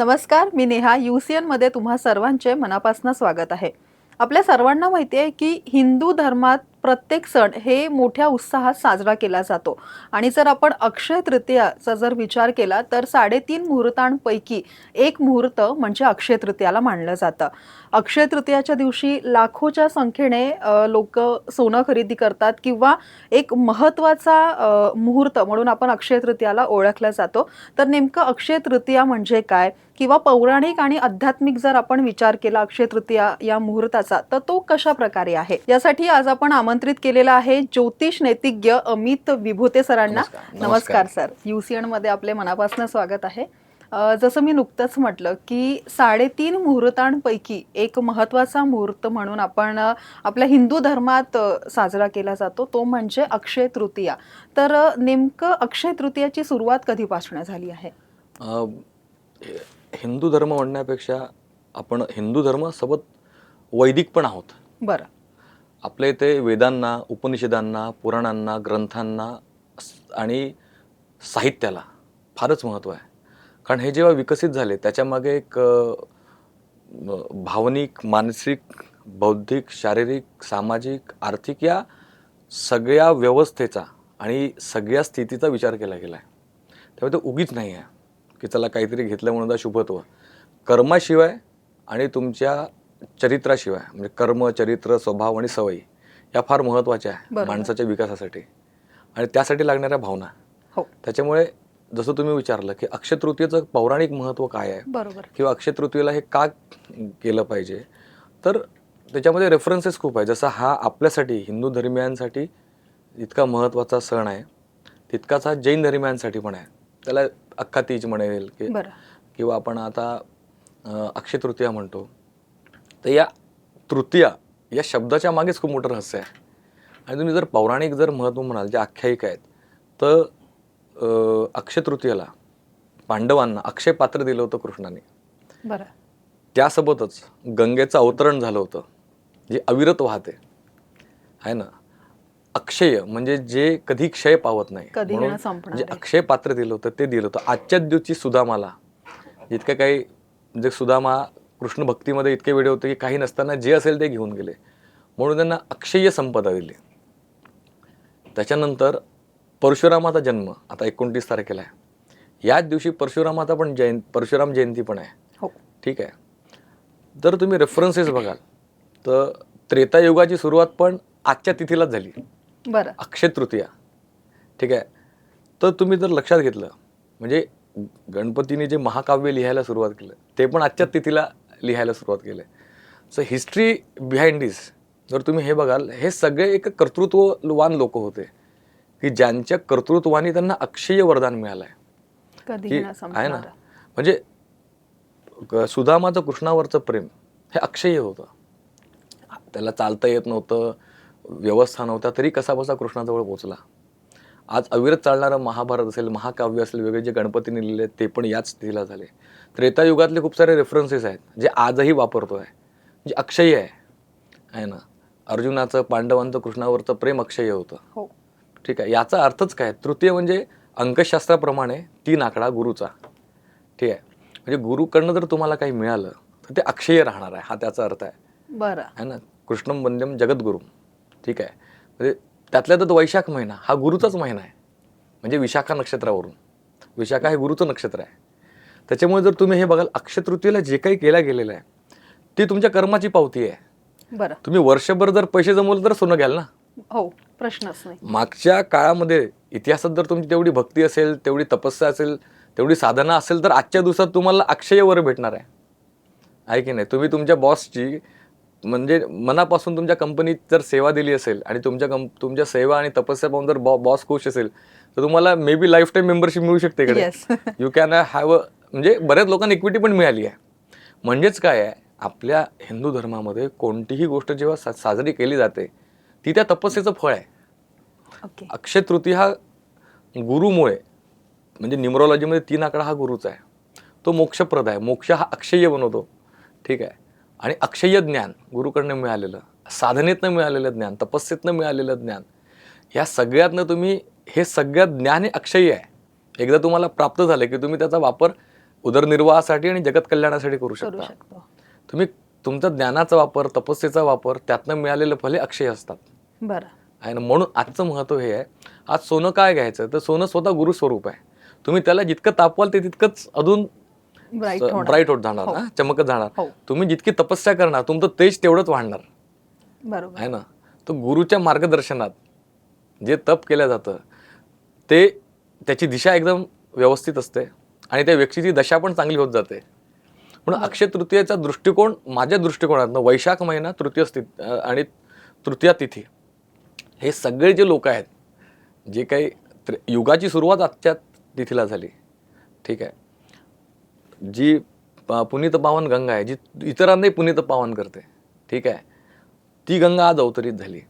नमस्कार मी Neha U C एनमध्ये तुम्हा सर्वांचे मनापासून स्वागत आहे. आपल्या सर्वांना माहिती आहे की हिंदू धर्मात प्रत्येक सण हे मोठ्या उत्साहात साजरा केला जातो. आणि जर आपण अक्षय तृतीयाचा जर विचार केला तर साडेतीन मुहूर्तांपैकी एक मुहूर्त म्हणजे अक्षय तृतीयाला मानलं जातं. अक्षय तृतीयाच्या दिवशी लाखोच्या संख्येने लोक सोनं खरेदी करतात किंवा एक महत्त्वाचा मुहूर्त म्हणून आपण अक्षय तृतीयाला ओळखला जातो. तर नेमकं अक्षय तृतीया म्हणजे काय? किंवा पौराणिक आणि आध्यात्मिक जर आपण विचार केला अक्षय तृतीया या मुहूर्ताचा तर तो कशा प्रकारे आहे? यासाठी आज आपण आमंत्रित केलेला आहे ज्योतिष नैतिज्ञ अमित विभूते सरांना. नमस्कार. सर. युसीएनमध्ये आपले मनापासून स्वागत आहे. जसं मी नुकतंच म्हटलं की साडेतीन मुहूर्तांपैकी एक महत्त्वाचा मुहूर्त म्हणून आपण आपल्या हिंदू धर्मात साजरा केला जातो तो म्हणजे अक्षय तृतीया. तर नेमकं अक्षय तृतीयाची सुरुवात कधीपासून झाली आहे? हिंदू धर्म म्हणण्यापेक्षा आपण हिंदू धर्म सोबत वैदिक पण आहोत. बरं. आपल्या इथे वेदांना उपनिषदांना पुराणांना ग्रंथांना आणि साहित्याला फारच महत्त्व आहे. कारण हे जेव्हा विकसित झाले त्याच्यामागे एक भावनिक मानसिक बौद्धिक शारीरिक सामाजिक आर्थिक या सगळ्या व्यवस्थेचा आणि सगळ्या स्थितीचा विचार केला गेला आहे त्यामुळे ते उगीच नाही आहे. की चला काहीतरी घेतलं म्हणून शुभत्व. कर्माशिवाय आणि तुमच्या चरित्राशिवाय म्हणजे कर्म चरित्र स्वभाव आणि सवयी या फार महत्त्वाच्या आहे. माणसाच्या विकासासाठी. आणि त्यासाठी लागणाऱ्या भावना. हो. त्याच्यामुळे जसं तुम्ही विचारलं की अक्षय तृतीयेचं पौराणिक महत्त्व काय आहे? बरोबर. किंवा अक्षय तृतीयेला हे का केलं पाहिजे? तर त्याच्यामध्ये रेफरन्सेस खूप आहे जसा हा आपल्यासाठी हिंदू धर्मियांसाठी इतका महत्त्वाचा सण आहे. तितकाच हा जैन धर्मियांसाठी पण आहे. त्याला अख्खा तीज म्हणेल की किंवा आपण आता अक्षय तृतीया म्हणतो. तर या तृतीया या शब्दाच्या मागेच खूप मोठं रहस्य आहे. आणि तुम्ही जर पौराणिक जर महत्त्व म्हणाल जे आख्यायिका आहेत तर अक्षय तृतीयाला पांडवांना अक्षय पात्र दिलं होतं कृष्णाने. बरं. त्यासोबतच गंगेचं अवतरण झालं होतं जे अविरत वाहते. आहे ना? अक्षय म्हणजे जे कधी क्षय पावत नाही. कधी म्हणून. जे अक्षय पात्र दिलं होतं ते दिलं होतं. आजच्या दिवशी सुदामाला इतकं काही म्हणजे सुदामा कृष्ण भक्तीमध्ये इतके वेळ होते की काही नसताना जे असेल ते घेऊन गेले. म्हणून त्यांना अक्षय्य संपदा दिली. त्याच्यानंतर परशुरामाचा जन्म आता एकोणतीस तारखेला आहे. याच दिवशी परशुरामाचा पण जयंत परशुराम जयंती पण आहे. हो. ठीक आहे. जर तुम्ही रेफरन्सेस बघाल तर त्रेतायुगाची सुरुवात पण आजच्या तिथीलाच झाली. बरं. अक्षय तृतीया. ठीक आहे. तर तुम्ही जर लक्षात घेतलं म्हणजे गणपतीने जे महाकाव्य लिहायला सुरुवात केलं ते पण आजच्या तिथीला लिहायला सुरुवात केलं सो हिस्ट्री बिहाइंड दिस जर तुम्ही हे बघाल हे सगळे एक कर्तृत्ववान लोक होते की ज्यांच्या कर्तृत्वाने त्यांना अक्षय वरदान मिळालं आहे आहे ना? म्हणजे सुदामाचं कृष्णावरचं प्रेम हे अक्षय होतं. त्याला चालता येत नव्हतं. व्यवस्था नव्हता तरी कसा बसा कृष्णाजवळ पोहोचला. आज अविरत चालणारं महाभारत असेल महाकाव्य असेल वेगळे जे गणपतीने लिहिले ते पण याच स्थितीला झाले. त्रेतायुगातले खूप सारे रेफरन्सेस आहेत जे आजही वापरतोय जे अक्षय आहे. आहे ना? अर्जुनाचं पांडवांचं कृष्णावरचं प्रेम अक्षय होतं. हो. ठीक आहे याचा अर्थच काय? तृतीय म्हणजे अंकशास्त्राप्रमाणे तीन आकडा गुरुचा. ठीक आहे? म्हणजे गुरुकडनं जर तुम्हाला काही मिळालं तर ते अक्षय राहणार आहे हा त्याचा अर्थ आहे. बरं. आहे ना? कृष्णम वंद्यम जगद्गुरु. ठीक आहे. म्हणजे त्यातल्या त्यात वैशाख महिना हा गुरुचाच महिना आहे. म्हणजे विशाखा नक्षत्रावरून. विशाखा हे गुरुचं नक्षत्र आहे. त्याच्यामुळे जर तुम्ही हे बघाल अक्षय तृतीयेला जे काही केलं गेलेलं आहे ती तुमच्या कर्माची पावती आहे. बरं. तुम्ही वर्षभर जर पैसे जमवले तर सोनं घ्याल ना? हो प्रश्नच नाही. मागच्या काळामध्ये इतिहासात जर तुमची तेवढी भक्ती असेल तेवढी तपस्या असेल तेवढी साधना असेल तर आजच्या दिवसात तुम्हाला अक्षय वर भेटणार आहे. आहे की नाही? तुम्ही तुमच्या बॉसची म्हणजे मनापासून तुमच्या कंपनीत जर सेवा दिली असेल आणि तुमच्या कंप तुमच्या सेवा आणि तपस्या पाहून जर बॉ बॉस खुश असेल तर तुम्हाला may be life time membership मिळू शकते इकडे. यू कॅन हॅव अ म्हणजे बऱ्याच लोकांना इक्विटी पण मिळाली आहे. म्हणजेच काय आहे आपल्या हिंदू धर्मामध्ये कोणतीही गोष्ट जेव्हा सा साजरी केली जाते ती त्या तपस्येचं फळ आहे. अक्षय तृतीय हा गुरुमुळे म्हणजे न्युमरोलॉजीमध्ये तीन आकडा हा गुरुचा आहे. तो मोक्षप्रद आहे. मोक्ष हा अक्षय बनवतो. ठीक आहे. आणि अक्षय ज्ञान गुरुकडनं मिळालेलं साधनेतनं मिळालेलं ज्ञान तपस्येतनं मिळालेलं ज्ञान ह्या सगळ्यातनं तुम्ही हे सगळ्यात ज्ञान हे अक्षय आहे. एकदा तुम्हाला प्राप्त झालं की तुम्ही त्याचा वापर उदरनिर्वाहासाठी आणि जगत कल्याणासाठी करू शकता. तुम्ही तुमचा ज्ञानाचा वापर तपस्येचा वापर त्यातनं मिळालेलं फले अक्षय असतात. बरं. आहे ना म्हणून आजचं महत्त्व हे आहे आज सोनं काय घ्यायचं? तर सोनं स्वतः गुरु स्वरूप आहे. तुम्ही त्याला जितकं तापवाल ते तितकंच अजून ब्राईट होत जाणार हो. ना? चमकत जाणार. हो. तुम्ही जितकी तपस्या करणार तुमचं तेज तेवढंच वाढणार. बरोबर. आहे ना? तर गुरुच्या मार्गदर्शनात जे तप केलं जातं ते त्याची दिशा एकदम व्यवस्थित असते आणि त्या व्यक्तीची दशा पण चांगली होत जाते. म्हणून अक्षय तृतीयेचा दृष्टिकोन माझ्या दृष्टिकोनातनं वैशाख महिना तृतीय स्थित आणि तृतीया तिथी. हे सगळे जे लोक आहेत जे काही युगाची सुरुवात आजच्या तिथीला झाली. ठीक आहे? जी पुनीत पावन गंगा आहे जी इतरांनाही पुनीत पावन करते. ठीक आहे? ती गंगा आज अवतरित झाली.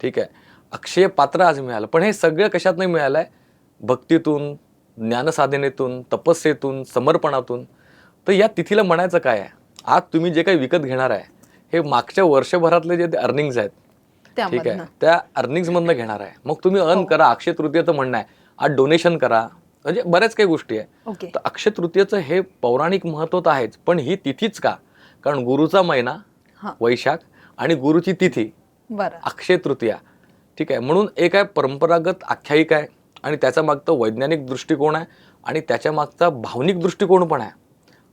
ठीक आहे? अक्षय पात्र आज मिळालं. पण हे सगळं कशात नाही मिळालं आहे भक्तीतून ज्ञानसाधनेतून तपस्येतून समर्पणातून. तर या तिथीला म्हणायचं काय आहे? आज तुम्ही जे काही विकत घेणार आहे हे मागच्या वर्षभरातले जे अर्निंग्ज आहेत ठीक आहे? त्या अर्निंग्समधनं घेणार आहे. मग तुम्ही अर्न करा. अक्षय तृतीयचं म्हणणं आहे. आज डोनेशन करा. म्हणजे बऱ्याच काही गोष्टी आहे. तर अक्षय तृतीयेचं हे पौराणिक महत्त्व तर आहेच पण ही तिथीच का? कारण गुरुचा महिना वैशाख आणि गुरुची तिथी अक्षय तृतीया. ठीक आहे म्हणून एक आहे परंपरागत आख्यायिका आहे आणि त्याच्या मागचा वैज्ञानिक दृष्टिकोन आहे आणि त्याच्या मागचा भावनिक दृष्टिकोन पण आहे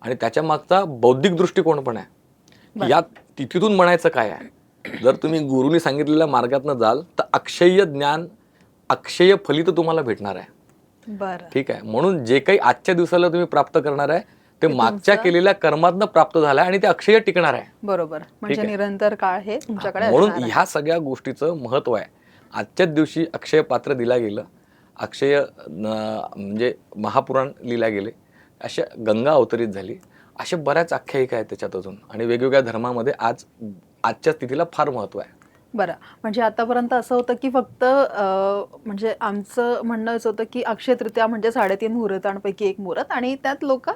आणि त्याच्या मागचा बौद्धिक दृष्टिकोन पण आहे. या तिथीतून म्हणायचं काय आहे? जर तुम्ही गुरुनी सांगितलेल्या मार्गातनं जाल तर अक्षय ज्ञान अक्षय फलित तुम्हाला भेटणार आहे. ठीक आहे. म्हणून जे काही आजच्या दिवसाला तुम्ही प्राप्त करणार आहे ते मागच्या केलेल्या कर्मातनं प्राप्त झालं आहे आणि ते अक्षय टिकणार आहे. बरोबर. म्हणजे. निरंतर काळ हे तुमच्याकडे म्हणून. ह्या सगळ्या गोष्टीचं महत्त्व आहे. आजच्याच दिवशी अक्षय पात्र दिला गेलं. अक्षय म्हणजे महापुराण लिहिल्या गेले. अशा गंगा अवतरित झाली. अशा बऱ्याच आख्यायिका आहेत त्याच्यात अजून. आणि वेगवेगळ्या धर्मामध्ये आज आजच्या स्थितीला फार महत्त्व आहे. बरं. म्हणजे आतापर्यंत असं होतं की फक्त म्हणजे आमचं म्हणणं असं होतं की अक्षय तृतीया म्हणजे साडेतीन मुहूर्तांपैकी एक मुहूर्त आणि त्यात लोक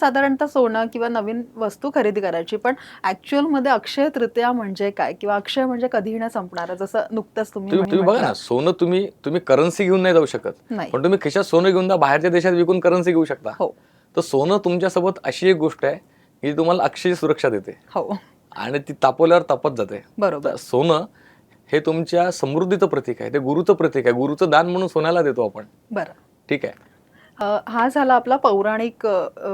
साधारणतः सोनं किंवा नवीन वस्तू खरेदी करायची. पण ॲक्च्युअलमध्ये अक्षय तृतीया म्हणजे काय? किंवा अक्षय म्हणजे कधीही न संपणार जसं नुकतंच तुम्ही बघा ना. सोनं तुम्ही तुम्ही करन्सी घेऊन नाही जाऊ शकत. नाही. पण तुम्ही खिशात सोनं घेऊन जा बाहेरच्या देशात विकून करन्सी घेऊ शकता. हो. तर सोनं तुमच्यासोबत अशी एक गोष्ट आहे की तुम्हाला अक्षय सुरक्षा देते. हो. आणि ती तापवल्यावर तापत जाते. बरोबर. सोनं हे तुमच्या समृद्धीचं प्रतीक आहे. ते गुरुचं प्रतीक आहे. गुरुचं दान म्हणून सोन्याला देतो आपण. बरं. ठीक आहे. हा झाला आपला पौराणिक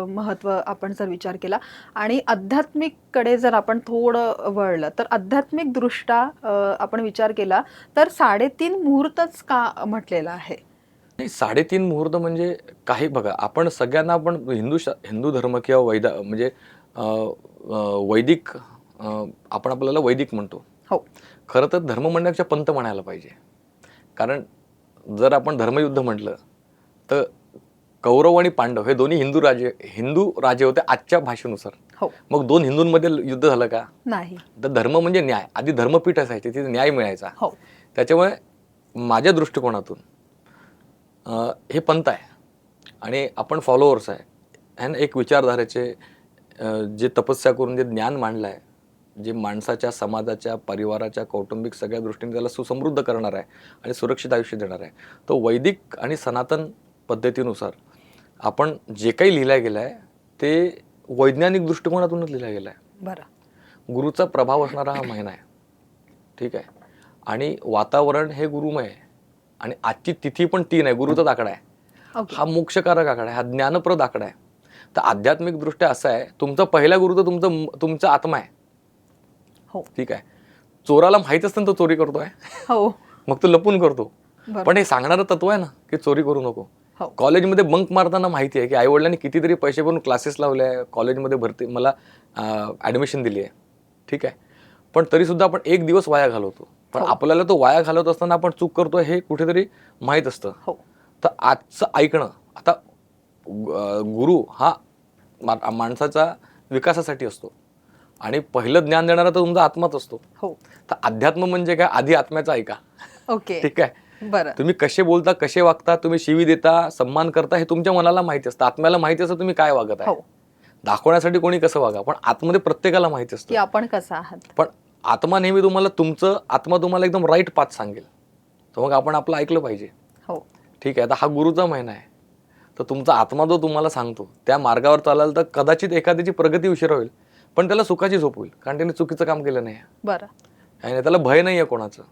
महत्त्व आपण जर विचार केला. आणि आध्यात्मिककडे जर आपण थोडं वळलं तर आध्यात्मिक दृष्ट्या अ, आपण विचार केला तर साडेतीन मुहूर्तच का म्हटलेला आहे? नाही साडेतीन मुहूर्त म्हणजे काही बघा आपण सगळ्यांना आपण हिंदू हिंदू धर्म किंवा वैदा म्हणजे वैदिक आपण आपल्याला वैदिक म्हणतो. हो. खरं तर धर्म म्हणण्यापेक्षा पंत म्हणायला पाहिजे. कारण जर आपण धर्मयुद्ध म्हटलं तर कौरव आणि पांडव हे दोन्ही हिंदू राजे हिंदू राजे होते आजच्या भाषेनुसार. हो. मग दोन हिंदूंमध्ये युद्ध झालं का? नाही. तर धर्म म्हणजे न्याय. आधी धर्मपीठ असायचे तिथे न्याय मिळायचा. हो. त्याच्यामुळे माझ्या दृष्टिकोनातून हे पंथ आहे. आणि आपण फॉलोअर्स आहे. ह्यानं एक विचारधारेचे जे तपस्या करून जे ज्ञान मांडलं आहे जे माणसाच्या समाजाच्या परिवाराच्या कौटुंबिक सगळ्या दृष्टीने त्याला सुसमृद्ध करणार आहे आणि सुरक्षित आयुष्य देणार आहे. तो वैदिक आणि सनातन पद्धतीनुसार आपण जे काही लिहिलं गेलं आहे ते वैज्ञानिक दृष्टिकोनातूनच लिहिलं गेलं आहे बरं. गुरुचा प्रभाव असणारा हा महिना आहे. ठीक आहे? आणि वातावरण हे गुरुमय आहे. आणि आजची तिथी पण तीन आहे. गुरुचाच आकडा आहे. हा मोक्षकारक आकडा आहे. हा ज्ञानप्रद आकडा आहे. तर आध्यात्मिक दृष्ट्या असं आहे तुमचा पहिला गुरु तर तुमचं तुमचा आत्मा आहे. हो. ठीक आहे. चोराला माहीत असतं तो चोरी करतोय? हो. मग तो लपून करतो. पण हे सांगणारं तत्व आहे ना की चोरी करू नको. हो. कॉलेजमध्ये बंक मारताना माहिती आहे की आईवडिलांनी कितीतरी पैसे भरून क्लासेस लावले आहे. कॉलेजमध्ये भरती मला ॲडमिशन दिली आहे. ठीक आहे. पण तरीसुद्धा आपण एक दिवस वाया घालवतो. पण हो. आपल्याला तो वाया घालवत असताना आपण चूक करतो हे कुठेतरी माहीत असतं. हो. तर आजचं ऐकणं आता गुरु हा माणसाचा विकासासाठी असतो. आणि पहिलं ज्ञान देणारा तर तुमचा आत्माच असतो. हो. तर अध्यात्म म्हणजे काय? आधी आत्म्याचा ऐका. ओके. ठीक आहे? बरं. तुम्ही कसे बोलता कसे वागता तुम्ही शिवी देता सन्मान करता हे तुमच्या मनाला माहिती असतं. आत्म्याला माहिती असतं तुम्ही काय वागत आहे. हो. दाखवण्यासाठी कोणी कसं वागा? पण आतमध्ये प्रत्येकाला माहिती की असतं आपण कसं आहात. पण आत्मा नेहमी तुम्हाला तुमचं आत्मा तुम्हाला एकदम राईट पाथ सांगेल. तर मग आपण आपलं ऐकलं पाहिजे. हो. ठीक आहे? आता हा गुरुचा महिना आहे. तर तुमचा आत्मा जो तुम्हाला सांगतो त्या मार्गावर चालाल तर कदाचित एखाद्याची प्रगती उशीर होईल. पण त्याला सुखाची झोप होईल कारण त्याने चुकीचं काम केलं नाही बरं. आणि त्याला भय नाही आहे कोणाचं.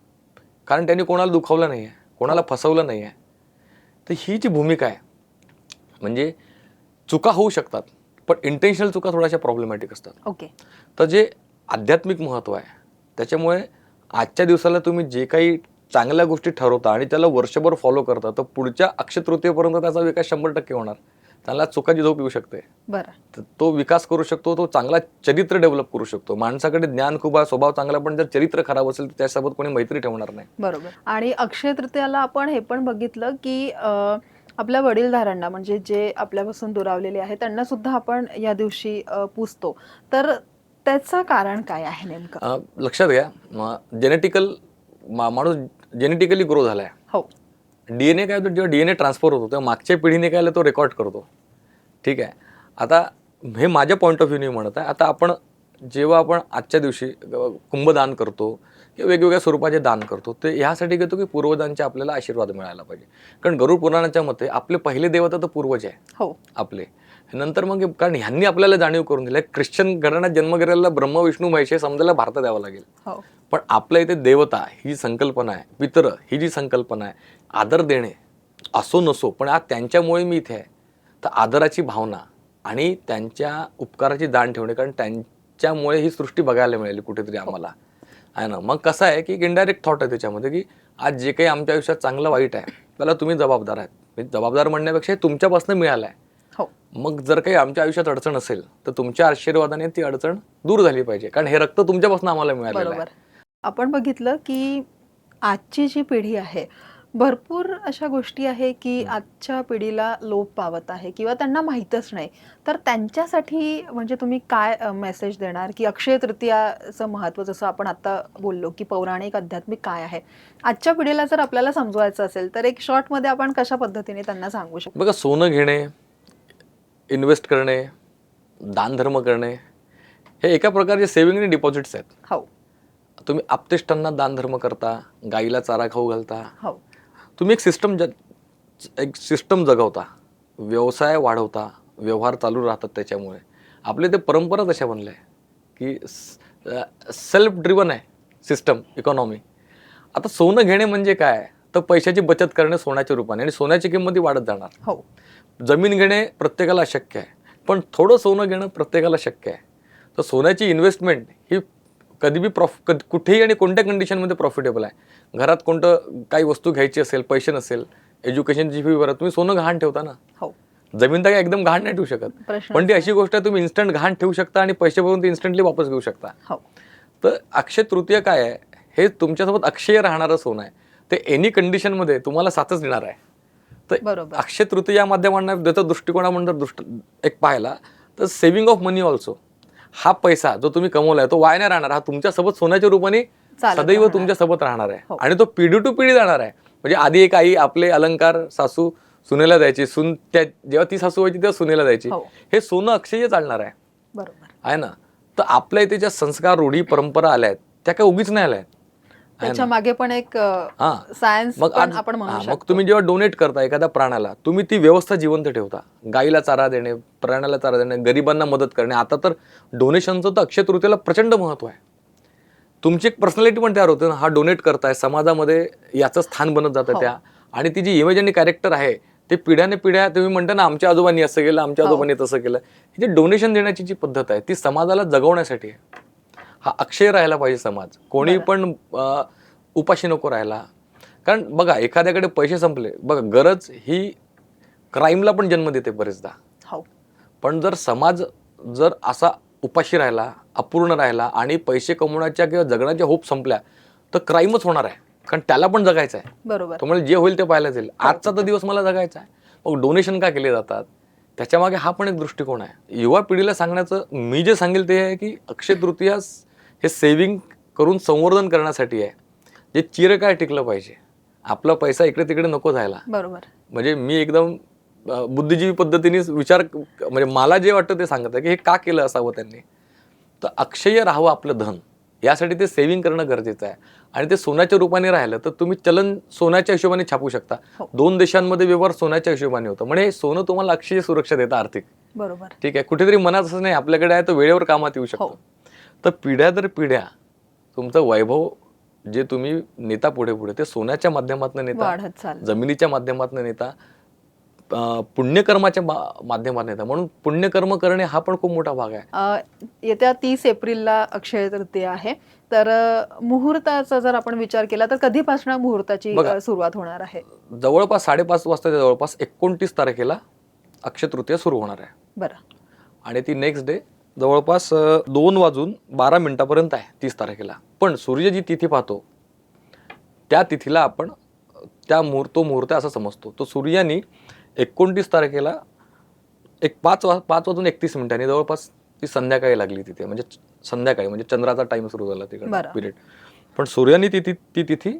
कारण त्यांनी कोणाला दुखावलं नाही आहे कोणाला फसवलं नाही आहे तर ही जी भूमिका आहे म्हणजे चुका होऊ शकतात पण इंटेन्शनल चुका थोड्याशा प्रॉब्लेमॅटिक असतात. ओके. तर जे आध्यात्मिक महत्त्व आहे त्याच्यामुळे आजच्या दिवसाला तुम्ही जे काही चांगल्या गोष्टी ठरवता आणि त्याला वर्षभर फॉलो करता तर पुढच्या अक्षतृतीयेपर्यंत त्याचा विकास शंभर टक्के होणार. त्याला चुकाची झोप येऊ शकते. बरं. तर तो विकास करू शकतो तो चांगला चरित्र डेव्हलप करू शकतो. माणसाकडे ज्ञान खूप आहे स्वभाव चांगला पण जर चरित्र खराब असेल तर त्यासोबत कोणी मैत्री ठेवणार नाही. बरोबर. आणि अक्षय तृतीयाला आपण हे पण बघितलं की आपल्या वडीलधाऱ्यांना म्हणजे जे आपल्यापासून दुरावलेले आहे त्यांना सुद्धा आपण या दिवशी पूजतो तर त्याचं कारण काय आहे नेमकं? लक्षात घ्या जेनेटिकल माणूस जेनेटिकली ग्रो झालाय. हो. डीएनए काय होतं जेव्हा डीएनए ट्रान्सफर होतो तेव्हा मागच्या पिढीने काय तो रेकॉर्ड करतो. ठीक आहे? आता हे माझ्या पॉईंट ऑफ व्ह्यूने म्हणत आहे आता आपण जेव्हा आपण आजच्या दिवशी कुंभदान करतो किंवा वेगवेगळ्या स्वरूपाचे दान करतो ते ह्यासाठी घेतो की पूर्वजांचे आपल्याला आशीर्वाद मिळायला पाहिजे. कारण गरुड पुराणाच्या मते आपले पहिले देवता तर पूर्वज आहे. हो. आपले. नंतर मग कारण ह्यांनी आपल्याला जाणीव करून दिलं. ख्रिश्चन घराण्यात जन्म गेलेला ब्रह्म विष्णू महेश हे समजायला भारतात द्यावं लागेल. हो. पण आपल्या इथे देवता ही संकल्पना आहे. पितर ही जी संकल्पना आहे आदर देणे असो नसो पण आज त्यांच्यामुळे मी इथे आहे. तर आदराची भावना आणि त्यांच्या उपकाराची जाण ठेवणे कारण त्यांच्यामुळे ही सृष्टी बघायला मिळाली कुठेतरी आम्हाला. आहे ना? मग कसं आहे की इनडायरेक्ट थॉट आहे त्याच्यामध्ये की आज जे काही आमच्या आयुष्यात चांगलं वाईट आहे त्याला तुम्ही जबाबदार आहेत. म्हणजे जबाबदार म्हणण्यापेक्षा तुमच्यापासून मिळालं आहे हो. मग जर काही आमच्या आयुष्यात अडचण असेल तर तुमच्या आशीर्वादाने ती अडचण दूर झाली पाहिजे कारण हे रक्त तुमच्यापासून आम्हाला मिळालेलं आहे. बरोबर. आपण बघितलं की आजची जी पिढी आहे भरपूर अशा गोष्टी आहे की आजच्या पिढीला लोप पावत आहे किंवा त्यांना माहीतच नाही. तर त्यांच्यासाठी म्हणजे तुम्ही काय मेसेज देणार? की अक्षय तृतीयाचं महत्त्व जसं आपण आता बोललो की पौराणिक आध्यात्मिक काय आहे? आजच्या पिढीला जर आपल्याला समजवायचं असेल तर एक शॉर्टमध्ये आपण कशा पद्धतीने त्यांना सांगू शकतो बघा सोनं घेणे इन्व्हेस्ट करणे दानधर्म करणे हे एका प्रकारचे सेव्हिंग आणि डिपॉझिट्स आहेत. हो. तुम्ही आपतेष्टांना दानधर्म करता गाईला चारा खाऊ घालता हो. तुम्ही एक सिस्टम ज एक सिस्टम जगवता. व्यवसाय वाढवता. व्यवहार चालू राहतात त्याच्यामुळे. आपले ते परंपरा तशा बनल्या आहे की सेल्फ ड्रिवन आहे सिस्टम इकॉनॉमी आता सोनं घेणे म्हणजे काय? तर पैशाची बचत करणे सोन्याच्या रूपाने आणि सोन्याची किंमत ही वाढत जाणार. हो. जमीन घेणे प्रत्येकाला शक्य आहे. पण थोडं सोनं घेणं प्रत्येकाला शक्य आहे. तर सोन्याची इन्व्हेस्टमेंट ही कधी बी प्रॉफ कध कुठेही आणि कोणत्या कंडिशनमध्ये प्रॉफिटेबल आहे? घरात कोणतं काही वस्तू घ्यायची असेल पैसे नसेल एज्युकेशनची फी भरत तुम्ही सोनं गहाण ठेवता ना? हो. जमीन तर काय एकदम गहाण नाही ठेवू शकत. पण ती अशी गोष्ट आहे तुम्ही इन्स्टंट गहाण ठेवू शकता आणि पैसे भरून ती इन्स्टंटली वापस घेऊ शकता. हो. तर अक्षय तृतीय काय आहे? हे तुमच्यासोबत अक्षय राहणारं सोनं आहे. ते एनी कंडिशनमध्ये तुम्हाला साथच देणार आहे. तर अक्षय तृतीय या माध्यमांना त्याचा दृष्टिकोनामधून जर दृष्ट एक पाहिला तर सेव्हिंग ऑफ मनी ऑल्सो हा पैसा जो तुम्ही कमवलाय तो वाया नाही राहणार. हा तुमच्यासोबत सोन्याच्या रूपाने सदैव राहणार. तुमच्यासोबत राहणार आहे. हो. आणि तो पिढी टू पिढी जाणार आहे. म्हणजे आधी एक आई आपले अलंकार सासू सुनेला द्यायची सुन त्या जेव्हा ती सासू व्हायची तेव्हा सुनेला द्यायची. हो. हे सोनं अक्षय चालणार आहे. बरोबर. आहे ना? तर आपल्या इथे ज्या संस्कार रूढी परंपरा आल्या आहेत त्या काय उगीच नाही आल्या त्याच्या? मागे पण एक हा. सायन्स मग आपण मग तुम्ही जेव्हा डोनेट करता एखाद्या प्राण्याला तुम्ही ती व्यवस्था जिवंत ठेवता. गाईला चारा देणे प्राण्याला चारा देणे गरिबांना मदत करणे. आता तर डोनेशनचं तर अक्षय तृतीयेला प्रचंड महत्त्व आहे. तुमची एक पर्सनॅलिटी पण तयार होते ना हा डोनेट करताय समाजामध्ये याचं स्थान बनत जातं हो. त्या. आणि ती जी इमेज आणि कॅरेक्टर आहे ते पिढ्याने पिढ्या तुम्ही म्हणता ना आमच्या आजोबांनी असं केलं आमच्या हो. आजोबांनी तसं केलं. ही जी डोनेशन देण्याची जी पद्धत आहे ती समाजाला जगवण्यासाठी आहे. हा अक्षय राहायला पाहिजे समाज. कोणी. पण उपाशी नको राहायला. कारण बघा एखाद्याकडे पैसे संपले. बघा गरज ही क्राईमला पण जन्म देते बरेचदा. हो. पण जर समाज जर असा उपाशी राहिला अपूर्ण राहिला आणि पैसे कमवण्याच्या किंवा जगण्याच्या होप संपल्या तर क्राईमच होणार आहे. कारण त्याला पण जगायचं आहे. बरोबर. त्यामुळे जे होईल ते पाहायला जाईल आजचा तर दिवस मला जगायचा आहे. मग डोनेशन का केले जातात? त्याच्यामागे हा पण एक दृष्टिकोन आहे. युवा पिढीला सांगण्याचं मी जे सांगेल ते आहे की अक्षय तृतीयास हे सेव्हिंग करून संवर्धन करण्यासाठी आहे. जे चिरकाळ टिकलं पाहिजे. आपला पैसा इकडे तिकडे नको जायला. बरोबर. म्हणजे मी एकदम बुद्धिजीवी पद्धतीने विचार म्हणजे मला जे वाटतं ते सांगत आहे की हे का केलं असावं त्यांनी? तर अक्षय राहावं आपलं धन. यासाठी ते सेव्हिंग करणं गरजेचं आहे. आणि ते सोन्याच्या रूपाने राहिलं तर तुम्ही चलन सोन्याच्या हिशोबाने छापू शकता. हो. दोन देशांमध्ये व्यवहार सोन्याच्या हिशोबाने होतं. म्हणजे सोनं तुम्हाला अक्षय सुरक्षा देतं आर्थिक. बरोबर. ठीक आहे. कुठेतरी मनात असं नाही आपल्याकडे आहे तर वेळेवर कामात येऊ हो. शकतो तर पिढ्या दर पिढ्या तुमचं वैभव जे तुम्ही नेता पुढे पुढे ते सोन्याच्या माध्यमातून नेता जमिनीच्या माध्यमातून नेता पुण्यकर्माच्या मा- माध्यमातून नेता म्हणून पुण्यकर्म करणे हा पण खूप मोठा भाग आहे. येत्या तीस एप्रिलला अक्षय तृतीया आहे. तर मुहूर्ताचा जर आपण विचार केला तर कधीपासून मुहूर्ताची सुरुवात होणार आहे? जवळपास साडेपाच वाजताच्या जवळपास एकोणतीस तारखेला अक्षय तृतीया सुरू होणार आहे. बरं. आणि ती नेक्स्ट डे जवळपास दोन वाजून बारा मिनिटापर्यंत आहे तीस तारखेला. पण सूर्य जी तिथी पाहतो त्या तिथीला आपण त्या मुहूर्त मुहूर्त असं समजतो. तो सूर्यानी एकोणतीस तारखेला एक पाच वा पाच वाजून एकतीस मिनिटांनी जवळपास ती संध्याकाळी लागली तिथे. म्हणजे संध्याकाळी म्हणजे चंद्राचा टाइम सुरू झाला तिकडे. पिरियड. पण सूर्यानी ती ती ती तिथी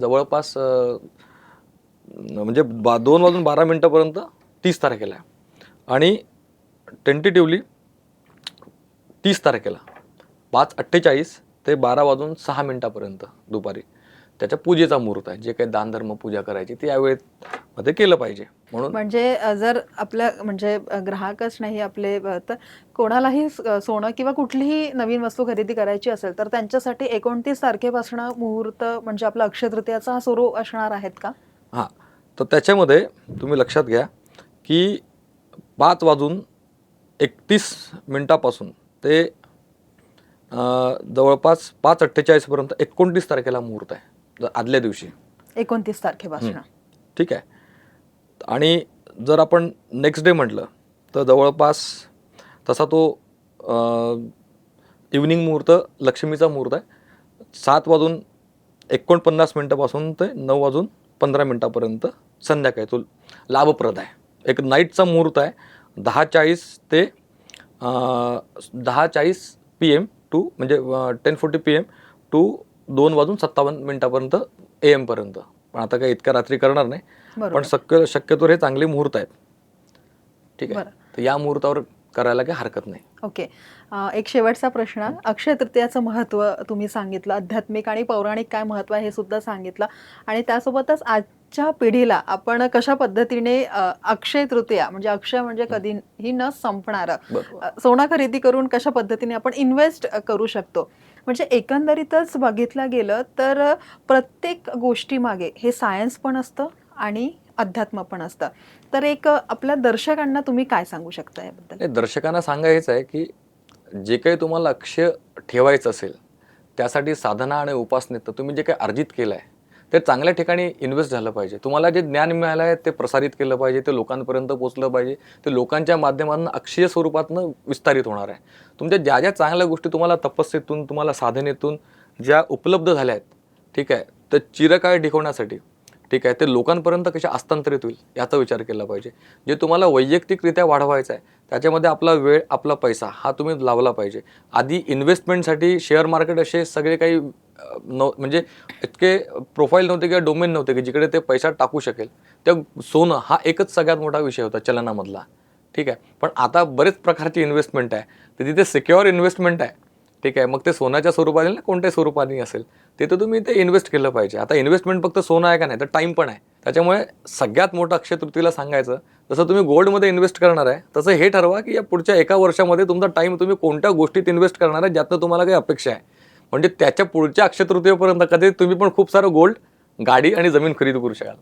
जवळपास म्हणजे बा दोन वाजून बारा मिनिटापर्यंत तीस तारखेला आणि टेंटेटिव्हली तीस तारखेला पाच अठ्ठेचाळीस ते बारा वाजून सहा मिनिटापर्यंत दुपारी. त्याच्या पूजेचा मुहूर्त आहे. जे काही दानधर्म पूजा करायची ती यावेळेत मध्ये केलं पाहिजे म्हणून. म्हणजे जर आपल्या म्हणजे ग्राहकच नाही आपले तर कोणालाही सोनं किंवा कुठलीही नवीन वस्तू खरेदी करायची असेल तर त्यांच्यासाठी एकोणतीस तारखेपासून मुहूर्त म्हणजे आपला अक्षय तृतीयाचा हा सुरू असणार आहेत का? हां. तर त्याच्यामध्ये तुम्ही लक्षात घ्या की पाच वाजून एकतीस मिनटापासून ते जवळपास पाच अठ्ठेचाळीसपर्यंत एकोणतीस तारखेला मुहूर्त आहे आदल्या दिवशी. एकोणतीस तारखेपासून. ठीक आहे. आणि जर आपण नेक्स्ट डे म्हटलं तर जवळपास तसा तो इव्हनिंग मुहूर्त लक्ष्मीचा मुहूर्त आहे. सात वाजून एकोणपन्नास मिनटापासून ते नऊ वाजून पंधरा मिनटापर्यंत संध्याकाळी तो लाभप्रद आहे. एक नाईटचा मुहूर्त आहे दहा चाळीस ते दहा चाळीस पी एम टू म्हणजे ten forty P M two दोन वाजून सत्तावन्न मिनटापर्यंत ए एमपर्यंत पण आता काही इतक्या रात्री करणार नाही. पण शक्य शक्यतोवर हे चांगले मुहूर्त आहेत. ठीक आहे. तर या मुहूर्तावर करायला काही हरकत नाही. ओके. एक शेवटचा प्रश्न. अक्षय तृतीयाचं महत्त्व तुम्ही सांगितलं. आध्यात्मिक आणि पौराणिक काय महत्त्व आहे हे सुद्धा सांगितलं. आणि त्यासोबतच आजच्या पिढीला आपण कशा पद्धतीने अक्षय तृतीया म्हणजे अक्षय म्हणजे कधीही न संपणारं सोनं खरेदी करून कशा पद्धतीने आपण इन्व्हेस्ट करू शकतो? म्हणजे एकंदरीतच बघितलं गेलं तर प्रत्येक गोष्टीमागे हे सायन्स पण असतं? आणि अध्यात्म पण असतं. तर एक आपल्या दर्शकांना तुम्ही काय सांगू शकता याबद्दल? दर्शकांना सांगायचं आहे की जे काही तुम्हाला अक्षय ठेवायचं असेल त्यासाठी साधना आणि उपासनेत तुम्ही जे काही अर्जित केलं आहे ते चांगल्या ठिकाणी इन्व्हेस्ट झालं पाहिजे. तुम्हाला जे ज्ञान मिळालं आहे ते प्रसारित केलं पाहिजे ते लोकांपर्यंत पोचलं पाहिजे ते लोकांच्या माध्यमातून अक्षय स्वरूपातनं विस्तारित होणार आहे. तुमच्या ज्या ज्या चांगल्या गोष्टी तुम्हाला तपस्येतून तुम्हाला साधनेतून ज्या उपलब्ध झाल्या आहेत ठीक आहे तर चिरकाळ टिकवण्यासाठी ठीक आहे? ते लोकांपर्यंत कशा हस्तांतरित होईल याचा विचार केला पाहिजे. जे तुम्हाला वैयक्तिकरित्या वाढवायचं आहे त्याच्यामध्ये आपला वेळ आपला पैसा हा तुम्ही लावला पाहिजे. आधी इन्व्हेस्टमेंटसाठी शेअर मार्केट असे सगळे काही न नव म्हणजे इतके प्रोफाईल नव्हते किंवा डोमेन नव्हते की जिकडे ते पैसा टाकू शकेल. त्या सोनं हा एकच सगळ्यात मोठा विषय होता चलनामधला. ठीक आहे? पण आता बरेच प्रकारची इन्व्हेस्टमेंट आहे. तर तिथे सिक्युअर इन्व्हेस्टमेंट आहे. ठीक आहे. मग ते सोन्याच्या स्वरूपाने ना कोणत्याही स्वरूपाने असेल तिथं तुम्ही ते इन्व्हेस्ट केलं पाहिजे. आता इन्व्हेस्टमेंट फक्त सोनं आहे का नाही तर टाईम पण आहे. त्याच्यामुळे सगळ्यात मोठं अक्षय तृतीला सांगायचं जसं तुम्ही गोल्डमध्ये इन्व्हेस्ट करणार आहे तसं हे ठरवा की या पुढच्या एका वर्षामध्ये तुमचा टाईम तुम्ही कोणत्या गोष्टीत इन्व्हेस्ट करणार आहे ज्यातनं तुम्हाला काही अपेक्षा आहे. म्हणजे त्याच्या पुढच्या अक्षय तृतीयेपर्यंत कधी तुम्ही पण खूप सारं गोल्ड गाडी आणि जमीन खरेदी करू शकाल.